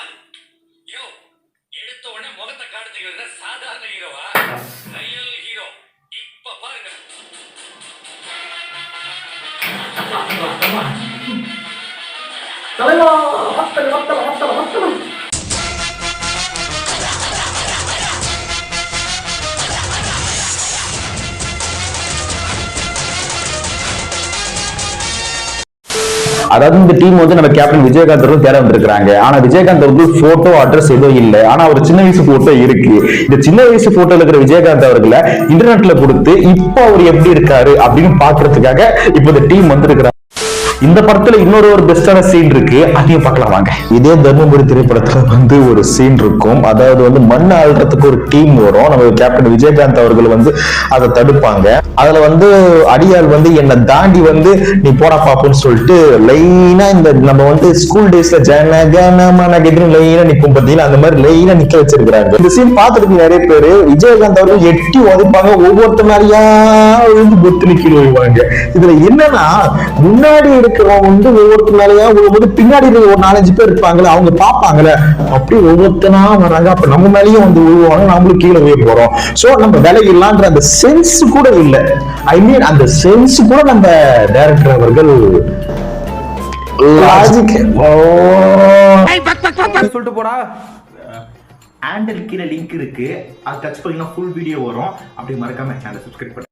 இருப்பாரு யோ எடுத்த உடனே முகத்தை காட்டுறதுக்கு சாதாரண ஹீரோவா ரியல் ஹீரோ இப்ப பாருங்க. தலைவா மக்கள் மக்கள் மக்கள் மக்கள் அதாவது இந்த டீம் வந்து நம்ம கேப்டன் விஜயகாந்த் அவர்கள் தேட வந்திருக்கிறாங்க. ஆனா விஜயகாந்த் வந்து போட்டோ அட்ரஸ் எதுவும் இல்லை. ஆனா அவர் சின்ன வயசு போட்டோ இருக்கு. இந்த சின்ன வயசு போட்டோல இருக்கிற விஜயகாந்த் அவர்களை இன்டர்நெட்ல கொடுத்து இப்போ அவர் எப்படி இருக்காரு அப்படின்னு பாக்குறதுக்காக இப்போ இந்த டீம் வந்திருக்கிறாங்க. இந்த படத்துல இன்னொரு ஒரு பெஸ்டான சீன் இருக்கு. அதையும் பார்க்கலாம் வாங்க. இதே தர்மபுரி திரைப்படத்துல வந்து ஒரு சீன் இருக்கும். அதாவது வந்து மண் ஆள்றதுக்கு ஒரு டீம் வரும். நம்ம கேப்டன் விஜயகாந்த் அவர்கள் வந்து அதை தடுப்பாங்க. அதுல வந்து அடியாள் வந்து என்னை தாண்டி வந்து நீ போடா பாப்புன்னு சொல்லிட்டு லைனா இந்த நம்ம வந்து ஸ்கூல் டேஸ்ல ஜன கன லைனா நிக்கும் பாத்தீங்கன்னா அந்த மாதிரி லைனா நிக்க வச்சிருக்கிறாங்க. இந்த சீன் பார்த்துருக்கு நிறைய பேரு விஜயகாந்த் அவர்கள் எட்டி உதைப்பாங்க. ஒவ்வொருத்த மாதிரியா விழுந்து பொத்து நிக்கி விழுவாங்க இதுல என்னன்னா முன்னாடி இருக்கிறவங்க வந்து ஒவ்வொருத்த மேலயா விழும்போது பின்னாடி ஒரு நாலஞ்சு பேர் இருப்பாங்களே அவங்க பார்ப்பாங்கல்ல அப்படி ஒவ்வொருத்தனா வர்றாங்க. அப்ப நம்ம மேலயும் வந்து விழுவாங்க நம்மளும் கீழே போய் போறோம். சோ நம்ம விலையில்லான்ற அந்த சென்ஸ் கூட இல்ல. ஐ மீன் அந்த சென்ஸ் கூட நம்ம டைரக்டர் அவர்கள் லாஜிக் சொல்லிட்டு போடா. ஹேண்டில் கீழே லிங்க் இருக்கு. அது டச் பண்ணீங்கன்னா ஃபுல் வீடியோ வரும். அப்படியே மறக்காம சேனல் சப்ஸ்கிரைப் பண்ணி.